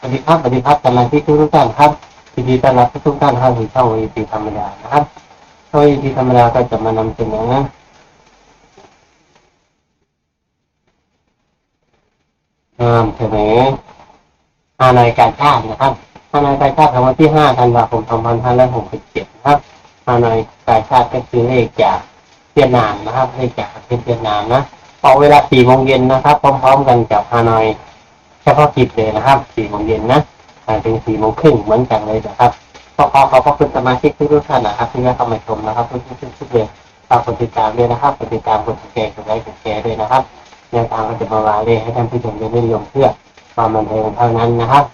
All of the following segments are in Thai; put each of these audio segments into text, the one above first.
วัสดีครับสวัสดีครับสมาชิกทุกท่านครับยินดีต้อนรับทุกท่านเข้าสู่ช่องวีทีธรรมดานะครับช่องวีทีธรรมดาก็จะมานำเสนอนำเสนอฮานอยการชาตินะครับฮานอยการชาติของวันที่ห้าธันวาคมสองพันห้าร้อยหกสิบเจ็ดนะครับฮานอยการชาติก็คือเลขจากเวียดนามนะครับเลขจากประเทศเวียดนามนะออกเวลาสี่โมงเย็นนะครับ พร้อม ๆ กันกับฮานอย เฉพาะกิจเลยนะครับสี่โมงเย็นนะอ่าถึงสี่โมงครึ่งเหมือนกันเลยนะครับก็ขอขอบพระคุณสมาชิกทุกท่านนะครับที่ได้เข้ามาชมนะครับทุกทุกทุกเลยฝากกดติดตามด้วยนะครับกดติดตามกดแชร์กดไลค์กดแชร์ด้วยนะครับแนวทางก็จะมาวาเลยให้ท่านผู้ชมได้นิยมเพื่อความบันเทิงเท่านั้นนะครับ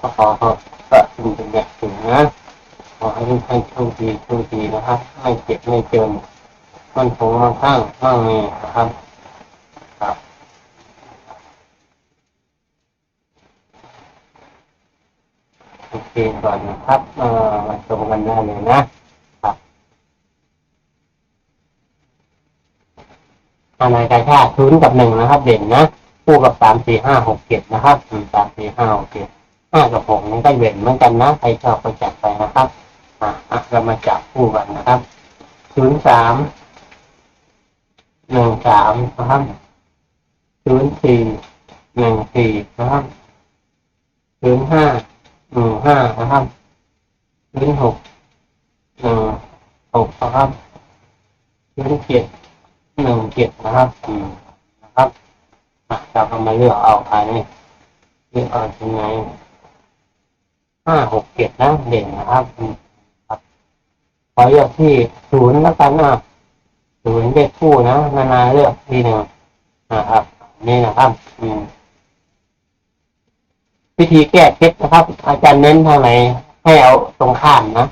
ก็ขอขอบก็ถึงเป็นแบบถึงนะขอให้ทุกท่านโชคดีโชคดีนะครับไม่เจ็บไม่จนมันคงมั่งคั่งมั่งมีนะครับ โอเคก่อนนะครับเอ่อมาชมกันได้เลยนะครับอาณาการชาติศูนย์กับหนึ่งนะครับ เด่นนะคู่กับสามสี่ห้าหกเจ็ดนะครับสามสี่ห้าหกเจ็ดห้ากับหกนี่ก็เด่นเหมือนกันนะใครชอบก็จัดไปนะครับอะอะเรามาจับคู่กันนะครับศูนย์สามหนึ่งสามนะครับศูนย์สี่หนึ่งสี่นะครับศูนย์ห้า หนึ่งห้านะครับ พื้นหกหนึ่งหกนะครับพื้นเจ็ดหนึ่งเจ็ดนะครับอืมนะครับอะเราก็มาเลือกเอาภายในเลือกเอายังไงห้าหกเจ็ดนะเด่นนะครับอืมครับขอเลือกที่ศูนย์แล้วกันนะศูนย์เลขคู่นะนานาเลือกที่หนึ่งนะครับ นี่นะครับอืมวิธีแก้เคล็ดนะครับ อาจารย์เน้นทางไหน ให้เอาตรงข้ามนะ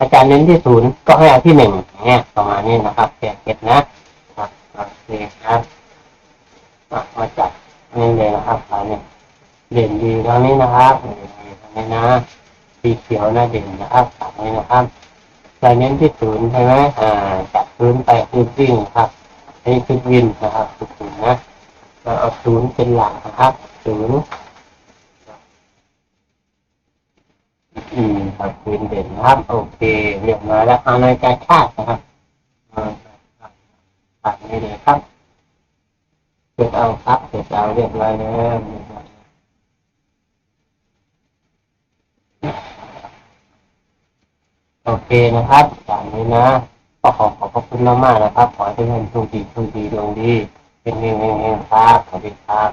อาจารย์เน้นที่ศูนย์ก็ให้เอาที่หนึ่งเนี่ยประมาณนี้นะครับแก้เคล็ดนะครับโอเคครับมาจับนี่เลยนะครับอันนี้เด่นดีทางนี้นะครับเด่นดีทางนี้นะสีเขียวนะเด่นนะครับตรงนี้นะครับอาจเน้นที่ศูนย์ใช่ไหมอ่าจับพื้นไปพื้นวิ่งครับอันนี้คือวินนะครับศูนย์นะเราเอาศูนย์เป็นหลักนะครับศูนย์ อืมครับคืนเด่นนะครับ โอเคเรียบร้อยแล้วเอาในการชาตินะครับอ่าตัดนี้เลยครับเสร็จเอาครับเสร็จเอาเรียบร้อยแล้วโอเคนะครับจากนี้นะก็ขอขอบพระคุณมากๆนะครับ ขอให้ทุกท่านโชคดีโชคดีดวงดีเป็นเฮงๆๆครับสวัสดีครับ